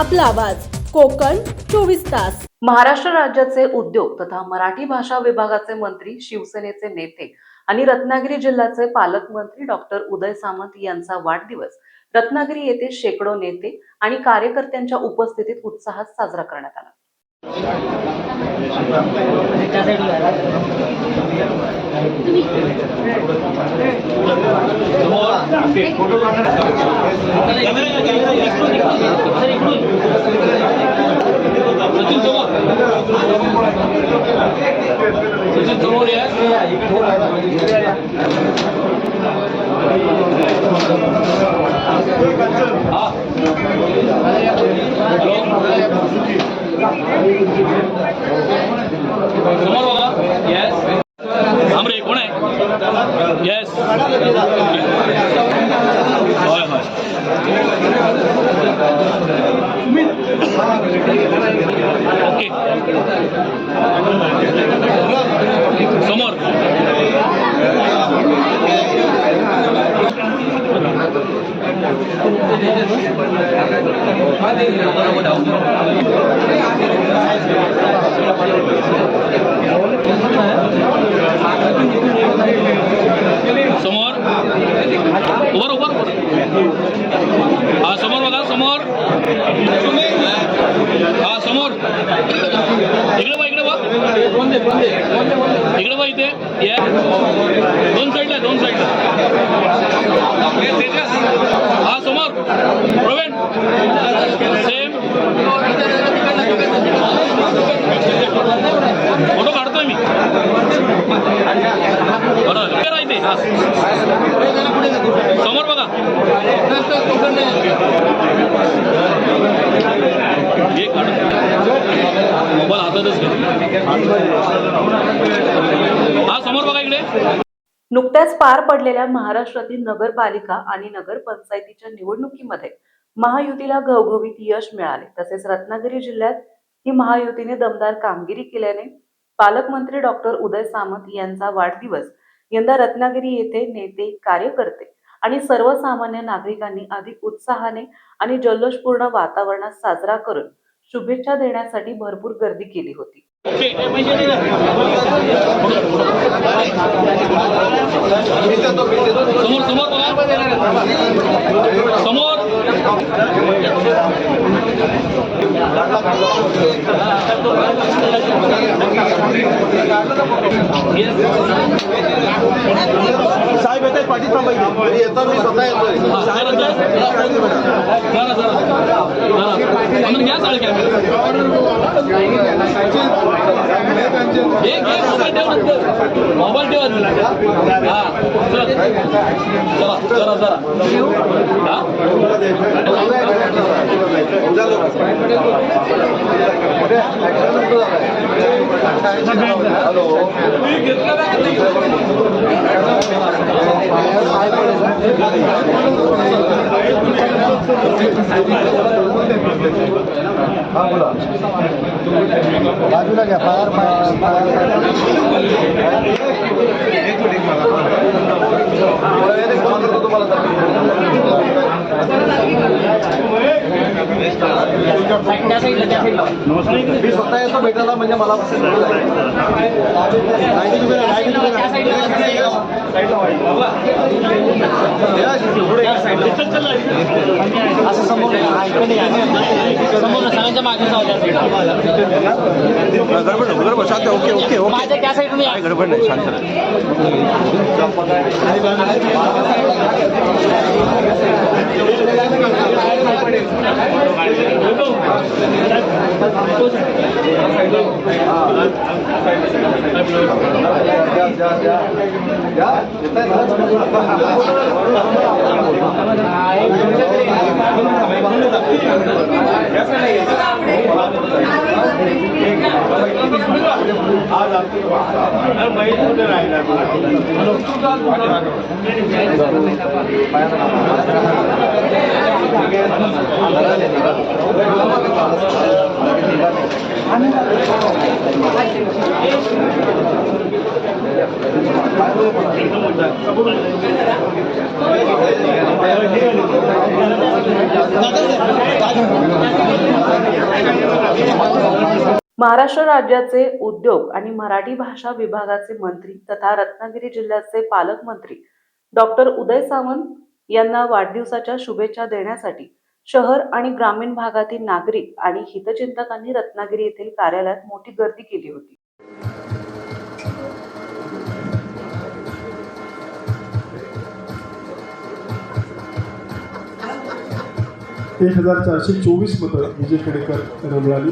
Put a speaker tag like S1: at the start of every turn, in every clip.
S1: आपला आवाज कोकण चोवीस तास.
S2: महाराष्ट्र राज्याचे उद्योग तथा मराठी भाषा विभागाचे मंत्री शिवसेनेचे नेते आणि रत्नागिरी जिल्ह्याचे पालकमंत्री डॉक्टर उदय सामंत यांचा वाढदिवस रत्नागिरी येथे शेकडो नेते आणि कार्यकर्त्यांच्या उपस्थितीत उत्साहात साजरा करण्यात आला.
S3: ফটো কামেরা आहे येस होय होय ओके समोर समोर. उभर उभर हा समोर बघा समोर. हा समोर. इकडे बघ इकडे बघ इकडे बघ. इथे? या. दोन साईडला दोन साईडला हा समोर. प्रवीण. सेम फोटो काढतोय मी. बरोबर इथे हा. समोर बघा. एक मोबाईल हातातच घे हा समोर बघा इकडे
S2: नुकत्याच पार पडलेल्या महाराष्ट्रातील नगरपालिका आणि नगरपंचायतीच्या निवडणुकीमध्ये महायुतीला घवघवीत यश मिळाले. तसेच रत्नागिरी जिल्ह्यात ही महायुतीने दमदार कामगिरी केल्याने पालकमंत्री डॉक्टर उदय सामंत यांचा वाढदिवस यंदा रत्नागिरी येथे नेते कार्यकर्ते आणि सर्वसामान्य नागरिकांनी अधिक उत्साहाने आणि जल्लोषपूर्ण वातावरणात साजरा करून शुभेच्छा देण्यासाठी भरपूर गर्दी केली होती.
S3: समोर समोर बघा समोर
S4: साहेब येतात पाठीत थांबायचे येतो मी स्वतः येतोय
S3: हा, जरा जरा जरा जरा जरा आपण घ्या चाल कॅमेरा घे घे मोबाईल ठेव. हा चला. जरा जरा हा?
S4: बाजूला घ्या फार मी स्वतः येतो भेटायला म्हणजे मला असं समोर सगळ्यांच्या मागे गडबड गडबड शांत ओके ओके. ओके काय गडबड नाही शांत Dạ, dạ.
S2: Dạ, आज आपके हर महीने में राहिला महाराष्ट्र राज्याचे उद्योग आणि मराठी भाषा विभागाचे मंत्री तथा रत्नागिरी जिल्ह्याचे पालकमंत्री डॉक्टर उदय सावंत यांना वाढदिवसाच्या शुभेच्छा देण्यासाठी शहर आणि ग्रामीण भागातील नागरिक आणि हितचिंतकांनी रत्नागिरी येथील कार्यालयात मोठी गर्दी केली होती.
S5: एक हजार चारशे चोवीस मतं विजय खेडेकर यांना मिळाली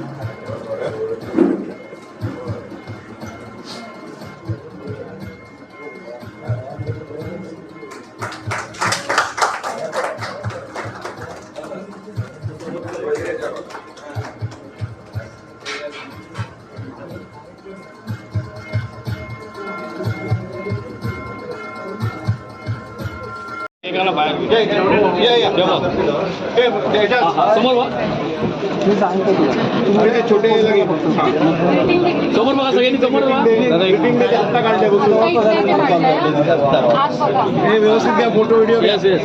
S5: छोटे
S3: समोर बघा सगळ्यांनी समोर वा
S5: व्यवस्थित घ्या फोटो व्हिडिओ
S3: येस येस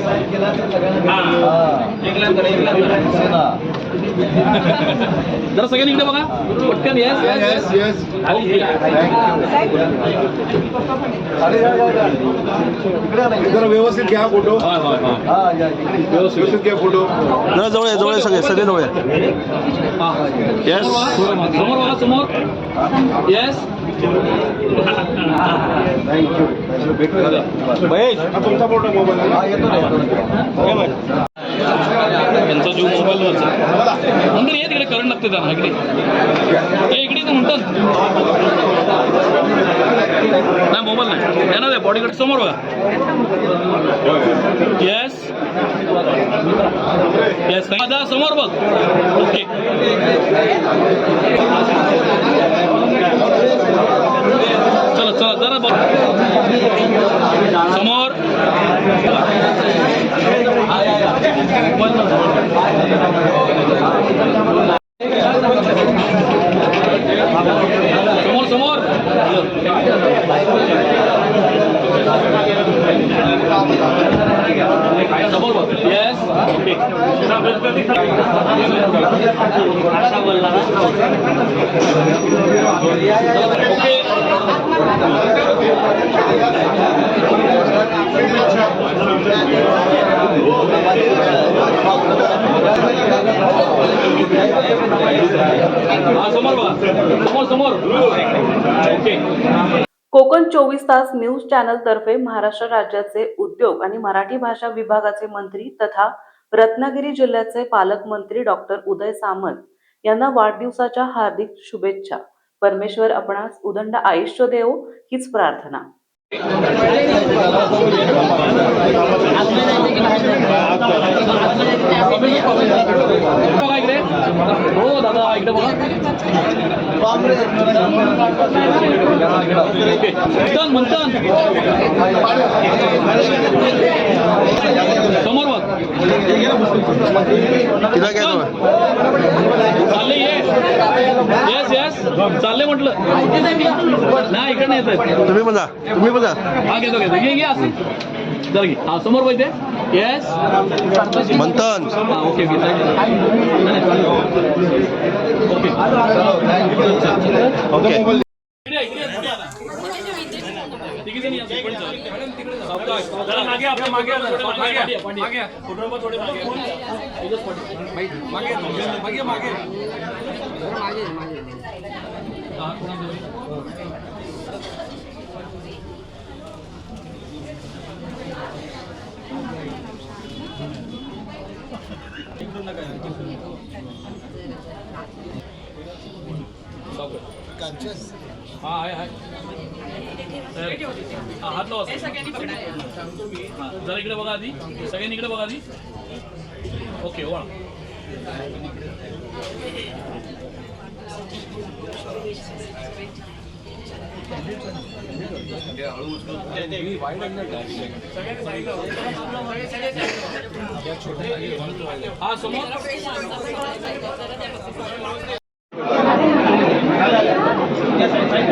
S3: जरा सगळ्यांनी इकडे बघा. पटकन येस येस
S5: येस जरा व्यवस्थित घ्या फोटो
S3: व्यवस्थित
S5: घ्या फोटो
S4: जरा जवळ या, जवळ सगळे सगळे जवळ या.
S3: हा.
S4: Yes.
S3: समोर बघा, समोर येस
S5: हा तुमचा फोटो मोबाईल
S3: त्यांचा जीव मोबाईलवरचा नंतर हे तिकडे करंट लागते त्यांना इकडे. ये इकडे तर म्हणतात. नाही मोबाईल नाही. येणार आहे बॉडीकडे समोर बघा. येस येस दादा समोर बघ. ओके चला चला जरा बघ. समोर. समोर समोर समोर येस ओके हा समोर बघा समोर समोर ओके
S2: कोकण चोवीस तास न्यूज चॅनल तर्फे महाराष्ट्र राज्याचे उद्योग आणि मराठी भाषा विभागाचे मंत्री तथा रत्नागिरी जिल्ह्याचे पालकमंत्री डॉक्टर उदय सामंत यांना वाढदिवसाच्या हार्दिक शुभेच्छा. परमेश्वर आपणास उदंड आयुष्य देव हीच प्रार्थना.
S3: हो दादा इकडे बघा. मंथन मंथन समोर बघ
S4: तिला काय जवळ
S3: चालले ये येस येस चालले म्हटलं. नाही इकडे नाही येत
S4: तुम्ही जा तुम्ही जा
S3: हा घेतो घेतो. घे घे असं. जरा घे. हा समोर पाहिजे येस
S4: मंथन.
S3: हा ओके ओके ओके
S4: ओके
S3: जरा मागे आपल्या मागे या जरा. मागे या, मागे या. फोटोग्राफर थोडे मागे या. मागे मागे मागे हा, कोणाचं? हा आहे आहे हा हात लावा सगळे. जरा इकडे बघा आधी. सगळ्यांनी इकडे बघा आधी. ओके वळा हा समोर.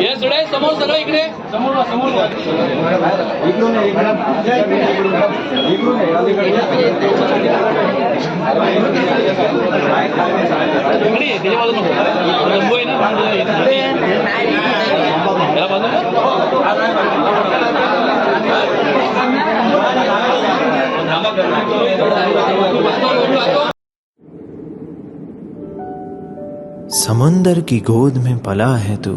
S3: येस सुरेश समोर सगळं इकडे। समोर समोर इकडे ये, त्याच्या बाजूला नको लंबू आहे ना बांधलेलं आहे. याला बाजूला
S6: समुंदर की गोद में पला है तू।